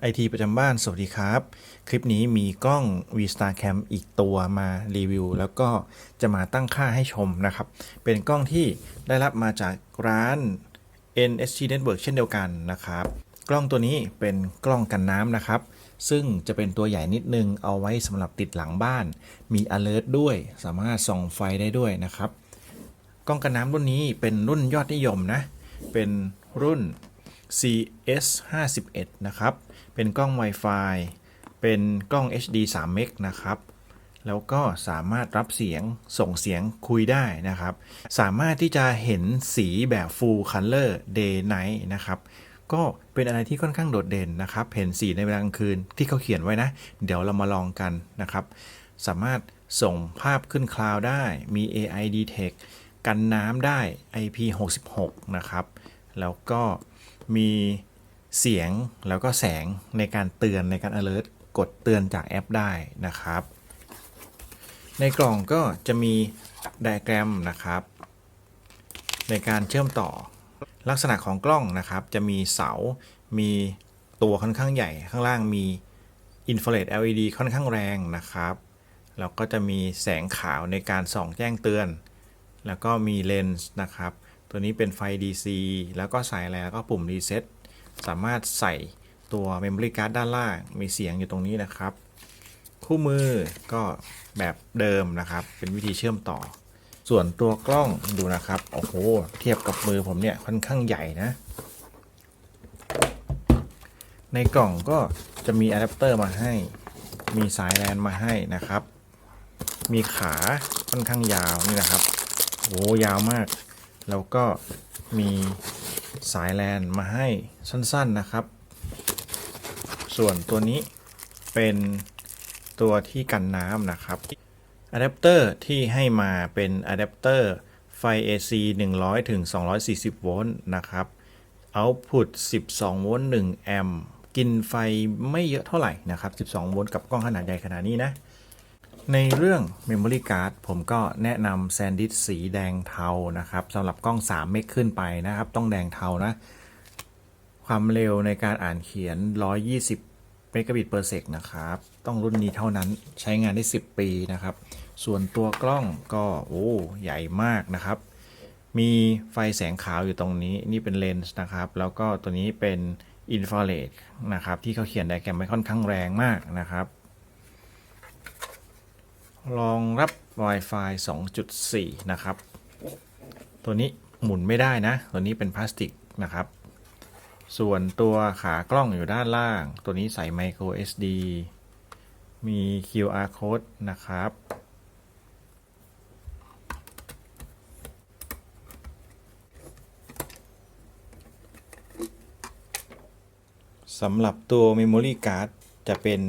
ไอทีประจำบ้าน สวัสดีครับ คลิปนี้มีกล้อง V Star Cam อีกตัวมารีวิว แล้วก็จะมาตั้งค่าให้ชมนะครับ เป็นกล้องที่ได้รับมาจากร้าน NSG Network เช่นเดียวกันนะครับ กล้องตัวนี้เป็นกล้องกันน้ำนะครับ ซึ่งจะเป็นตัวใหญ่นิดนึง เอาไว้สำหรับติดหลังบ้าน มี alert ด้วย สามารถส่องไฟได้ด้วยนะครับ กล้องกันน้ำรุ่นนี้เป็นรุ่นยอดนิยมนะ เป็นรุ่น CS 51นะครับ เป็นกล้อง Wi-Fi เป็นกล้อง HD 3เมกนะครับ แล้วก็สามารถรับเสียงส่งเสียงคุยได้นะครับ สามารถที่จะเห็นสีแบบ Full Color Day Night นะครับก็เป็นอะไรที่ค่อนข้างโดดเด่นนะครับ เห็นสีในเวลากลางคืนที่เขาเขียนไว้นะ เดี๋ยวเรามาลองกันนะครับ สามารถส่งภาพขึ้นคลาวด์ได้ มี AI Detect กันน้ำได้ IP66 นะครับ แล้วก็ มีเสียงแล้วก็แสงในการเตือนในการ alert กดเตือนจากแอปได้นะครับ ในกล่องก็จะมีไดอะแกรมนะครับ ในการเชื่อมต่อ ลักษณะของกล้องนะครับ จะมีเสา มีตัวค่อนข้างใหญ่ ข้างล่างมีอินฟราเรด LED ค่อนข้างแรงนะครับ แล้วก็จะมีแสงขาวในการส่องแจ้งเตือน แล้วก็มีเลนส์นะครับ ตัวนี้เป็นไฟ DC แล้วก็สายแล้วก็ปุ่ม Reset สามารถใส่ตัว Memory Card ด้านล่างมีเสียงอยู่ตรงนี้นะครับ คู่มือก็แบบเดิมนะครับ เป็นวิธีเชื่อมต่อ ส่วนตัวกล้องดูนะครับ โอ้โห เทียบกับมือผมเนี่ยค่อนข้างใหญ่นะ ในกล่องก็จะมีอะแดปเตอร์มาให้ มีสายแลนมาให้นะครับ มีขาค่อนข้างยาวนี่นะครับ โอ้ยาวมาก แล้วก็มีสายแลนมาให้สั้นๆนะครับ ส่วนตัวนี้เป็นตัวที่กันน้ำนะครับอะแดปเตอร์ที่ให้มาเป็นอะแดปเตอร์ไฟ AC 100 ถึง 240 โวลต์นะครับ Output 12 โวลต์ 1 แอมป์ กินไฟไม่เยอะเท่าไหร่นะครับ 12 โวลต์กับกล้องขนาดใหญ่ขนาดนี้นะ ในเรื่อง Memory Card ผมก็แนะนำแซนดิสสีแดงเทานะครับสำหรับกล้อง 3 เมกขึ้นไปนะครับ ต้องแดงเทานะ ความเร็วในการอ่านเขียน 120 เมกะบิตเปอร์เซกนะครับ ต้องรุ่นนี้เท่านั้นใช้งานได้ 10 ปีนะครับ ส่วนตัวกล้องก็โอ้ใหญ่มากนะครับ มีไฟแสงขาวอยู่ตรงนี้นี่เป็นเลนส์นะครับ แล้วก็ตัวนี้เป็นอินฟราเรดนะครับ ที่เขาเขียนไดแกรมไว้ค่อนข้างแรงมากนะครับ รองรับ Wi-Fi 2.4 นะครับ ตัวนี้หมุนไม่ได้นะ ตัวนี้เป็นพลาสติกนะครับ ส่วนตัวขากล้องอยู่ด้านล่าง ตัวนี้ใส่ micro SD มี QR code นะครับ สำหรับตัว Memory Card จะเป็น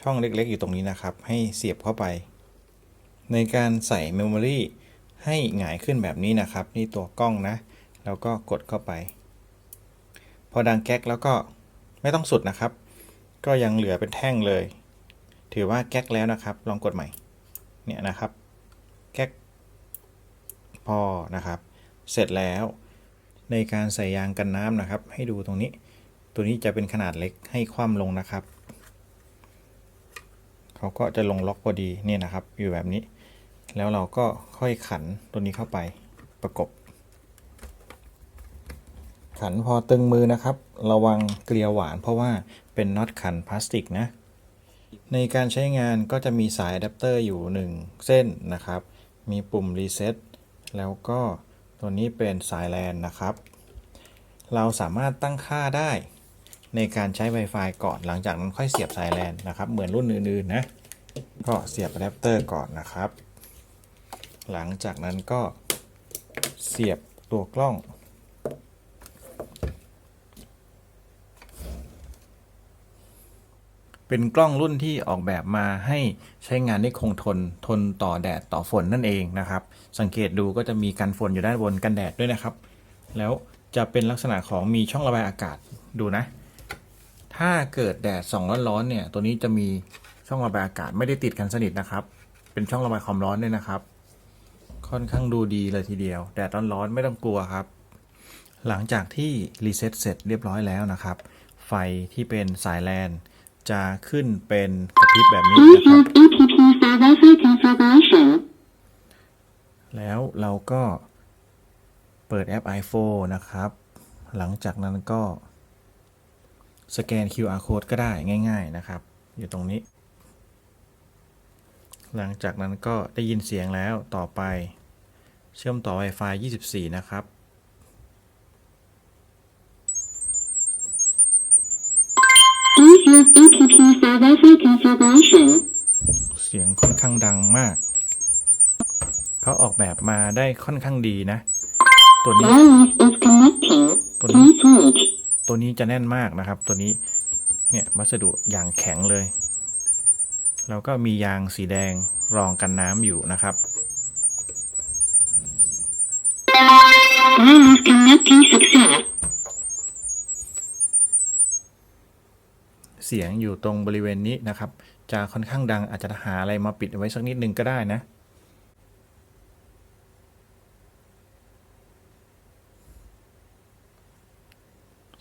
ช่องเล็กๆ อยู่ตรงนี้นะครับ ให้เสียบเข้าไป ในการใส่ Memory ให้หงายขึ้นแบบนี้นะครับ นี่ตัวกล้องนะ แล้วก็กดเข้าไป พอดังแก๊กแล้วก็ไม่ต้องสุดนะครับ ก็ยังเหลือเป็นแท่งเลย ถือว่าแก๊กแล้วนะครับ ลองกดใหม่ เนี่ยนะครับ แก๊ก พอนะครับ เสร็จแล้วในการใส่ยางกันน้ำนะครับ ให้ดูตรงนี้ ตัวนี้จะเป็นขนาดเล็กให้คว่ำลงนะครับ เขาก็จะลงล็อกพอดีเนี่ยนะครับ อยู่แบบนี้ แล้วเราก็ค่อยขันตัวนี้เข้าไปประกบ ขันพอตึงมือนะครับ ระวังเกลียวหวานเพราะว่าเป็นน็อตขันพลาสติกนะ ในการใช้งานก็จะมีสายอะแดปเตอร์อยู่ 1 เส้นนะครับ มีปุ่มรีเซ็ตแล้วก็ตัวนี้เป็นสายแลนนะครับ เราสามารถตั้งค่าได้ในการใช้ Wi-Fi ก่อนหลังจากนั้นค่อยเสียบสายแลนนะครับ เหมือนรุ่นอื่นๆนะ ก็เสียบอะแดปเตอร์ก่อนนะครับ หลังจากนั้นก็เสียบตัวกล้อง เป็นกล้องรุ่นที่ออกแบบมาให้ใช้งานได้คงทนทนต่อแดดต่อฝนนั่นเองนะครับ สังเกตดูก็จะมีกันฝนอยู่ด้านบนกันแดดด้วยนะครับ แล้วจะเป็นลักษณะของมีช่องระบายอากาศดูนะ ถ้าเกิดแดดส่องร้อนๆเนี่ย ตัวนี้จะมีช่องระบายอากาศไม่ได้ติดกันสนิทนะครับ เป็นช่องระบายความร้อนด้วยนะครับ ค่อนข้างดูดีเลยทีเดียว แดดร้อนๆไม่ต้องกลัวครับ หลังจากที่รีเซ็ตเสร็จเรียบร้อยแล้วนะครับ ไฟที่เป็นสายแลนจะขึ้นเป็นกระพริบแบบนี้นะครับ แล้วเราก็เปิดแอป iPhone นะครับ หลังจากนั้นก็ สแกน QR code ก็ได้ง่าย ๆนะครับ อยู่ตรงนี้ หลังจากนั้นก็ได้ยินเสียงแล้วต่อไป เชื่อมต่อ Wi-Fi 24 นะครับ Bluetooth APP for Wi-Fi configuration. เสียงค่อนข้างดังมาก เขาออกแบบมาได้ค่อนข้างดีนะ ตัวนี้ Wireless is connecting. Please wait. ตัวนี้จะแน่นมากนะครับ ตัวนี้ เนี่ยวัสดุอย่างแข็งเลย แล้วก็มียางสีแดงรองกันน้ำอยู่นะครับ Wireless connecting success. เสียงอยู่ตรงบริเวณนี้นะครับ จะค่อนข้างดังอาจจะหาอะไรมาปิดไว้สักนิดนึงก็ได้นะ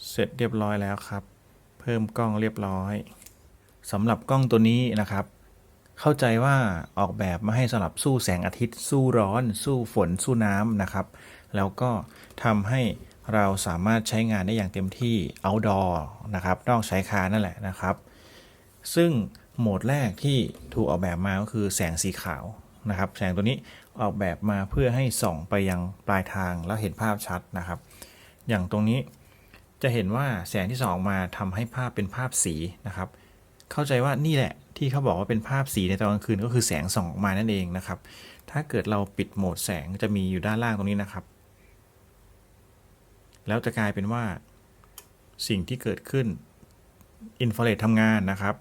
เสร็จเรียบร้อยแล้วครับ เพิ่มกล้องเรียบร้อยสำหรับกล้องตัวนี้นะครับ เข้าใจว่าออกแบบมาให้สำหรับสู้แสงอาทิตย์ สู้ร้อน สู้ฝนสู้น้ำนะครับ แล้วก็ทำให้เราสามารถใช้งานได้อย่างเต็มที่ outdoor นะครับนอกใช้คานั่นแหละนะครับ ซึ่งโหมดแรกที่ถูกออกแบบมาก็คือแสงสีขาวนะครับ แสงตัวนี้ออกแบบมาเพื่อให้ส่องไปยังปลายทางแล้วเห็นภาพชัดนะครับ อย่างตรงนี้จะเห็นว่าแสงที่ส่องออกมาทำให้ภาพเป็นภาพสีนะครับ เข้าใจว่านี่แหละที่เขาบอกว่าเป็นภาพสีในตอนกลางคืนก็คือแสงส่องออกมานั่นเองนะครับ ถ้าเกิดเราปิดโหมดแสงจะมีอยู่ด้านล่างตรงนี้นะครับ แล้วจะกลายเป็นว่า สิ่งที่เกิดขึ้นอินฟราเรดทำงานนะครับ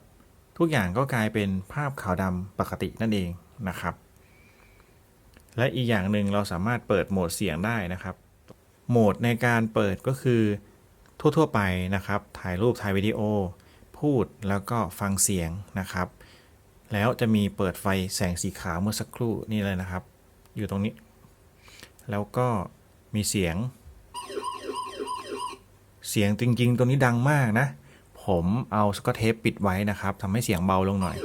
ทุกอย่างก็กลายเป็นภาพขาวดำปกตินั่นเองนะครับ และอีกอย่างหนึ่งเราสามารถเปิดโหมดเสียงได้นะครับ โหมดในการเปิดก็คือทั่ว ๆ ไปนะครับ ถ่ายรูปถ่ายวิดีโอ พูดแล้วก็ฟังเสียงนะครับ แล้วจะมีเปิดไฟแสงสีขาวเมื่อสักครู่นี่เลยนะครับ อยู่ตรงนี้ แล้วก็มีเสียง เสียงจริงๆ ตัวนี้ดังมากนะ ผมเอาสกอตเทปปิดไว้นะครับทำให้เสียงเบาลงหน่อย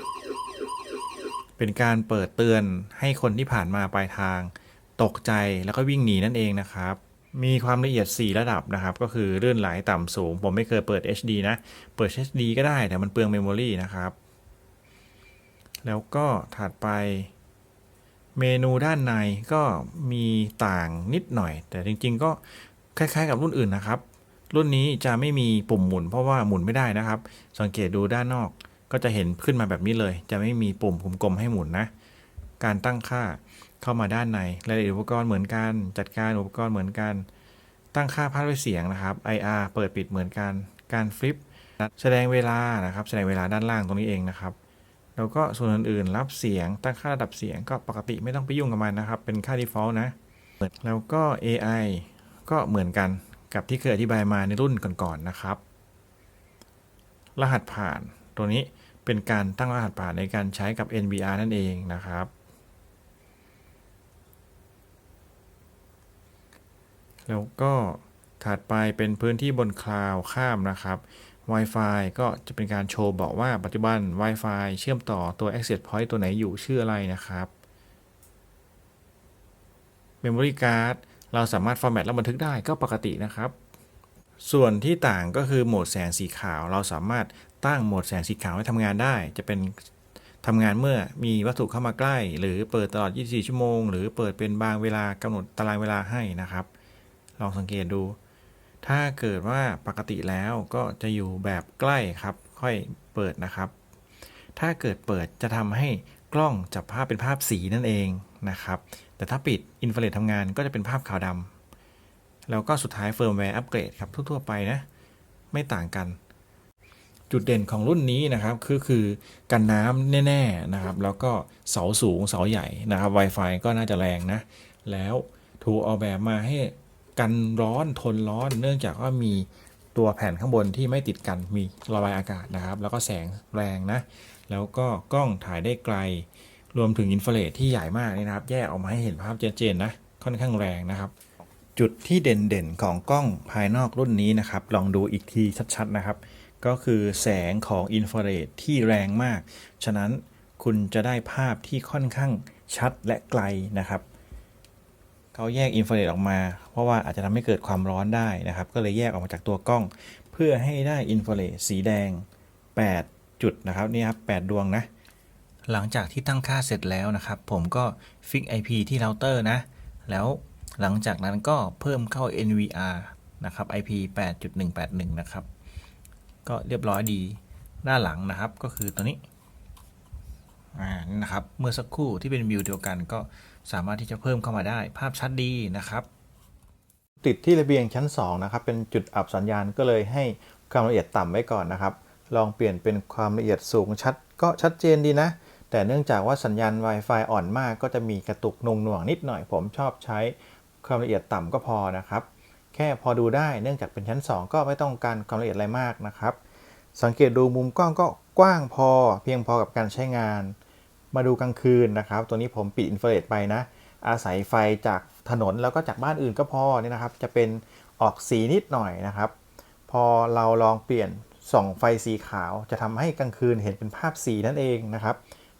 เป็นการเปิดเตือนให้คนที่ผ่านมาปลายทาง ตกใจแล้วก็วิ่งหนีนั่นเองนะครับ มีความละเอียด 4 ระดับนะครับ ก็คือเลื่อนไหลต่ำสูง ผมไม่เคยเปิด HD นะ เปิด HD ก็ได้แต่มันเปลืองเมมโมรีนะครับ แล้วก็ถัดไปเมนูด้านในก็มีต่างนิดหน่อย แต่จริงๆ ก็คล้ายๆ กับรุ่นอื่นนะครับ รุ่นนี้จะไม่มีปุ่มหมุนเพราะว่าหมุนไม่ได้นะครับ สังเกตดูด้านนอกก็จะเห็นขึ้นมาแบบนี้เลย จะไม่มีปุ่มกลมๆให้หมุนนะ การตั้งค่า เข้ามาด้านในรายละเอียดอุปกรณ์เหมือนกัน จัดการอุปกรณ์เหมือนกัน ตั้งค่าภาพด้วยเสียงนะครับ IR เปิดปิดเหมือนกัน การฟลิปแสดงเวลานะครับ แสดงเวลาด้านล่างตรงนี้เองนะครับแล้วก็ส่วนอื่นๆ รับเสียง ตั้งค่าระดับเสียงก็ปกติไม่ต้องไปยุ่งกับมันนะครับ เป็นค่า default นะ แล้วก็ AI ก็เหมือนกันกับที่เคยอธิบายมาในรุ่นก่อนๆนะครับ รหัสผ่านตัวนี้เป็นการตั้งรหัสผ่านในการใช้กับ NVR นั่นเองนะครับ แล้วก็ถัดไปเป็นพื้นที่บนคลาวข้ามนะครับ Wi-Fi ก็จะเป็นการโชว์บอกว่าปัจจุบัน Wi-Fi เชื่อมต่อตัว Access Point ตัวไหนอยู่ชื่ออะไรนะครับ Memory Card เราสามารถ format แล้วบันทึกได้ก็ปกตินะครับ ส่วนที่ต่างก็คือโหมดแสงสีขาว เราสามารถตั้งโหมดแสงสีขาวให้ทำงานได้ จะเป็นทำงานเมื่อมีวัตถุเข้ามาใกล้ หรือเปิดตลอด 24 ชั่วโมง หรือเปิดเป็นบางเวลากำหนดตารางเวลาให้นะครับ ลองสังเกตดู ถ้าเกิดว่าปกติแล้วก็จะอยู่แบบใกล้ครับ ค่อยเปิดนะครับ ถ้าเกิดเปิดจะทำให้กล้องจับภาพเป็นภาพสีนั่นเองนะครับ แต่ถ้าปิดอินฟราเรดทำงานก็จะเป็นภาพขาวดำแล้วก็สุดท้ายเฟิร์มแวร์อัปเกรดครับทั่วๆไปนะ ไม่ต่างกัน จุดเด่นของรุ่นนี้นะครับคือคือกันน้ำแน่ๆนะครับ แล้วก็เสาสูงเสาใหญ่นะครับ Wi-Fi ก็น่าจะแรงนะ แล้วถูกออกแบบมาให้ กันร้อนทนร้อน เนื่องจากว่ามีตัวแผ่นข้างบนที่ไม่ติดกันมีระบายอากาศนะครับ แล้วก็แสงแรงนะ แล้วก็กล้องถ่ายได้ไกล รวมถึงอินฟราเรดที่ใหญ่มากนี่นะครับ แยกออกมาให้เห็นภาพเจนนะค่อนข้างแรงนะครับ จุดที่เด่นๆของกล้องภายนอกรุ่นนี้นะครับ ลองดูอีกทีชัดๆนะครับ ก็คือแสงของอินฟราเรดที่แรงมาก ฉะนั้นคุณจะได้ภาพที่ค่อนข้างชัดและไกลนะครับ เขาแยกอินฟราเรดออกมา เพราะว่าอาจจะทำให้เกิดความร้อนได้นะครับ ก็เลยแยกออกมาจากตัวกล้อง เพื่อให้ได้อินฟราเรดสีแดง 8 จุดนะครับนี่ครับ8ดวงนะหลังจากที่ตั้งค่าเสร็จแล้วนะครับ ผมก็ฟิก IP ที่เราเตอร์นะ แล้วหลังจากนั้นก็เพิ่มเข้า NVR นะครับ IP 8.181 นะครับ ก็เรียบร้อยดีด้านหลังนะครับก็คือตัวนี้อ่านะครับ เมื่อสักครู่ที่เป็นวิวเดียวกันก็ สามารถที่จะเพิ่มเข้ามาได้ ภาพชัดดีนะครับ ติดที่ระเบียงชั้น2นะครับเป็นจุดอับสัญญาณก็เลยให้ความละเอียดต่ำไว้ก่อนนะครับ ลองเปลี่ยนเป็นความละเอียดสูงชัดก็ชัดเจนดีนะ แต่เนื่องจากว่าสัญญาณ Wi-Fi อ่อนมากก็จะมีกระตุกนงหน่วงนิดหน่อย ผมชอบใช้ความละเอียดต่ำก็พอนะครับ แค่พอดูได้เนื่องจากเป็นชั้น 2 ก็ไม่ต้องการความละเอียดอะไรมากนะครับ สังเกตดูมุมกล้องก็กว้างพอ เพียงพอกับการใช้งาน มาดูกลางคืนนะครับ ตัวนี้ผมปิดอินฟราเรดไปนะ อาศัยไฟจากถนนแล้วก็จากบ้านอื่นก็พอเนี่ยนะครับ จะเป็นออกสีนิดหน่อยนะครับ พอเราลองเปลี่ยนส่องไฟสีขาว จะทำให้กลางคืนเห็นเป็นภาพสีนั่นเองนะครับ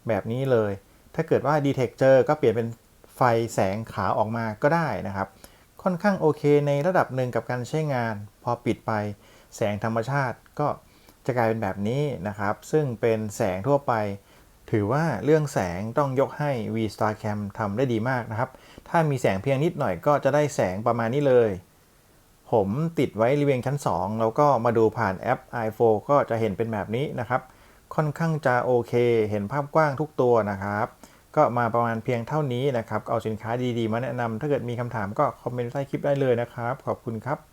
แบบนี้เลย ถ้าเกิดว่า d e t e c t เจอก็เปลี่ยนเป็นไฟแสงขาวออกมาก็ได้นะครับ ค่อนข้างโอเคในระดับหนึ่งกับการใช้งาน พอปิดไปแสงธรรมชาติก็จะกลายเป็นแบบนี้นะครับ ซึ่งเป็นแสงทั่วไป ถือว่าเรื่องแสงต้องยกให้ V Star Cam ทำได้ดีมากนะครับ ถ้ามีแสงเพียงนิดหน่อยก็จะได้แสงประมาณนี้เลย ผมติดไว้รีเวียงชั้น 2 แล้วก็มาดูผ่านแอป iPhone ก็จะเห็นเป็นแบบนี้นะครับ ค่อนข้างจะโอเค เห็นภาพกว้างทุกตัวนะครับ ก็มาประมาณเพียงเท่านี้นะครับ เอาสินค้าดีๆ มาแนะนำถ้าเกิดมีคำถามก็คอมเมนต์ใต้คลิปได้เลยนะครับ ขอบคุณครับ